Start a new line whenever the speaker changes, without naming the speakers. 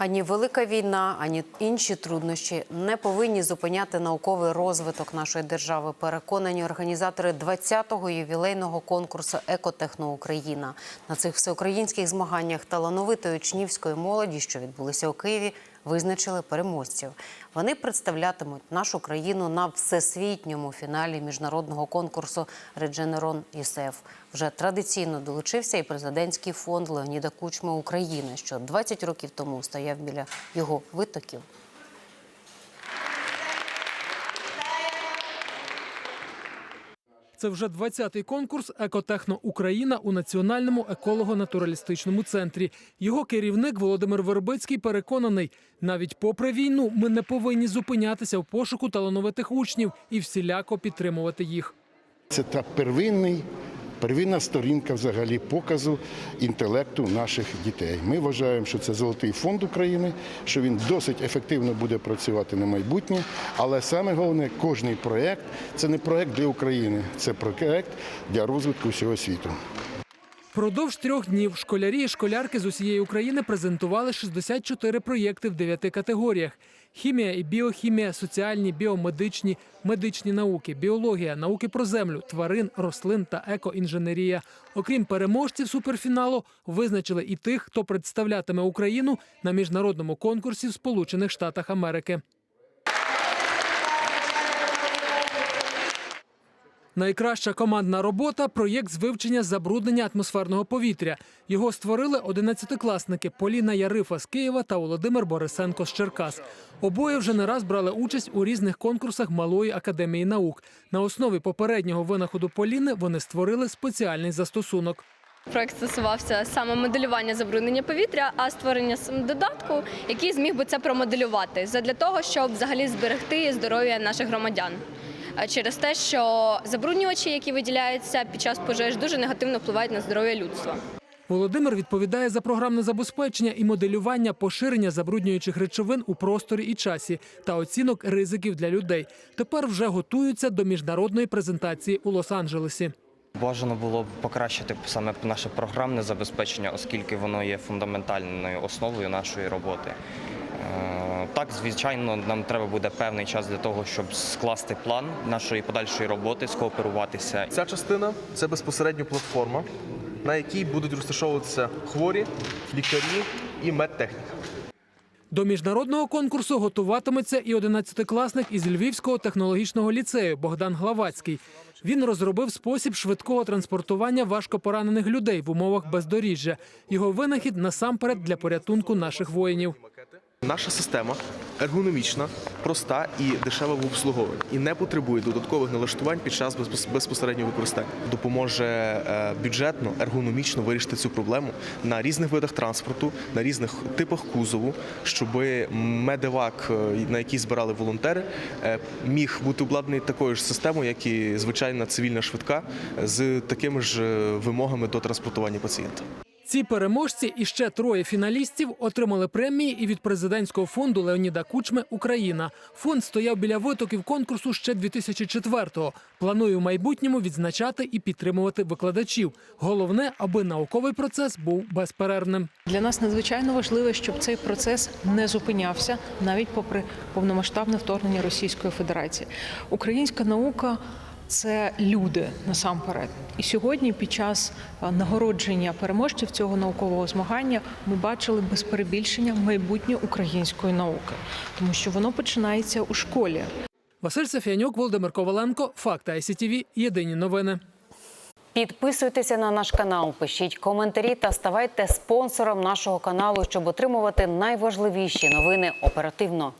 Ані велика війна, ані інші труднощі не повинні зупиняти науковий розвиток нашої держави. Переконані організатори 20-го ювілейного конкурсу Екотехно Україна на цих всеукраїнських змаганнях талановитої учнівської молоді, що відбулися у Києві, визначили переможців. Вони представлятимуть нашу країну на всесвітньому фіналі міжнародного конкурсу Редженерон ЮСЕФ. Вже традиційно долучився і президентський фонд Леоніда Кучма України, що 20 років тому стояв біля його витоків.
Це вже 20-й конкурс Екотехно Україна у Національному еколого-натуралістичному центрі. Його керівник Володимир Вербицький переконаний, навіть попри війну ми не повинні зупинятися в пошуку талановитих учнів і всіляко підтримувати їх.
Це та первинний, первинна сторінка взагалі показу інтелекту наших дітей. Ми вважаємо, що це золотий фонд України, що він досить ефективно буде працювати на майбутнє. Але саме головне, кожний проєкт це не проєкт для України, це проєкт для розвитку всього світу.
Впродовж трьох днів школярі і школярки з усієї України презентували 64 проєкти в дев'яти категоріях: хімія і біохімія, соціальні, біомедичні, медичні науки, біологія, науки про землю, тварин, рослин та екоінженерія. Окрім переможців суперфіналу, визначили і тих, хто представлятиме Україну на міжнародному конкурсі в Сполучених Штатах Америки. Найкраща командна робота проєкт з вивчення забруднення атмосферного повітря. Його створили одинадцятикласники Поліна Ярифа з Києва та Володимир Борисенко з Черкас. Обоє вже не раз брали участь у різних конкурсах Малої академії наук. На основі попереднього винаходу Поліни вони створили спеціальний застосунок.
Проект стосувався саме моделювання забруднення повітря, а створення додатку, який зміг би це промоделювати задля того, щоб взагалі зберегти здоров'я наших громадян. А Через те, що забруднювачі, які виділяються під час пожеж, дуже негативно впливають на здоров'я людства.
Володимир відповідає за програмне забезпечення і моделювання поширення забруднюючих речовин у просторі і часі та оцінок ризиків для людей. Тепер вже готуються до міжнародної презентації у Лос-Анджелесі.
Бажано було б покращити саме наше програмне забезпечення, оскільки воно є фундаментальною основою нашої роботи. Так, звичайно, нам треба буде певний час для того, щоб скласти план нашої подальшої роботи, скооперуватися.
Ця частина це безпосередньо платформа, на якій будуть розташовуватися хворі, лікарі і медтехніка.
До міжнародного конкурсу готуватиметься і 11-класник із Львівського технологічного ліцею Богдан Главацький. Він розробив спосіб швидкого транспортування важкопоранених людей в умовах бездоріжжя. Його винахід насамперед для порятунку наших воїнів.
Наша система ергономічна, проста і дешева в обслуговуванні і не потребує додаткових налаштувань під час безпосереднього використання. Допоможе е, бюджетно, ергономічно вирішити цю проблему на різних видах транспорту, на різних типах кузову, щоб медевак, е, на який збирали волонтери, е, міг бути обладнаний такою ж системою, як і звичайна цивільна швидка, з такими ж вимогами до транспортування пацієнта.
Ці переможці і ще троє фіналістів отримали премії і від президентського фонду Леоніда Кучми Україна. Фонд стояв біля витоків конкурсу ще 2004-го. Планує в майбутньому відзначати і підтримувати викладачів. Головне, аби науковий процес був безперервним.
Для нас надзвичайно важливо, щоб цей процес не зупинявся навіть попри повномасштабне вторгнення Російської Федерації. Українська наука. Це люди насамперед, і сьогодні, під час е, нагородження переможців цього наукового змагання, ми бачили без перебільшення майбутнє української науки, тому що воно починається у школі.
Василь Сафіанюк, Володимир Коваленко, Факти ICTV, Єдині новини.
Підписуйтеся на наш канал, пишіть коментарі та ставайте спонсором нашого каналу, щоб отримувати найважливіші новини оперативно.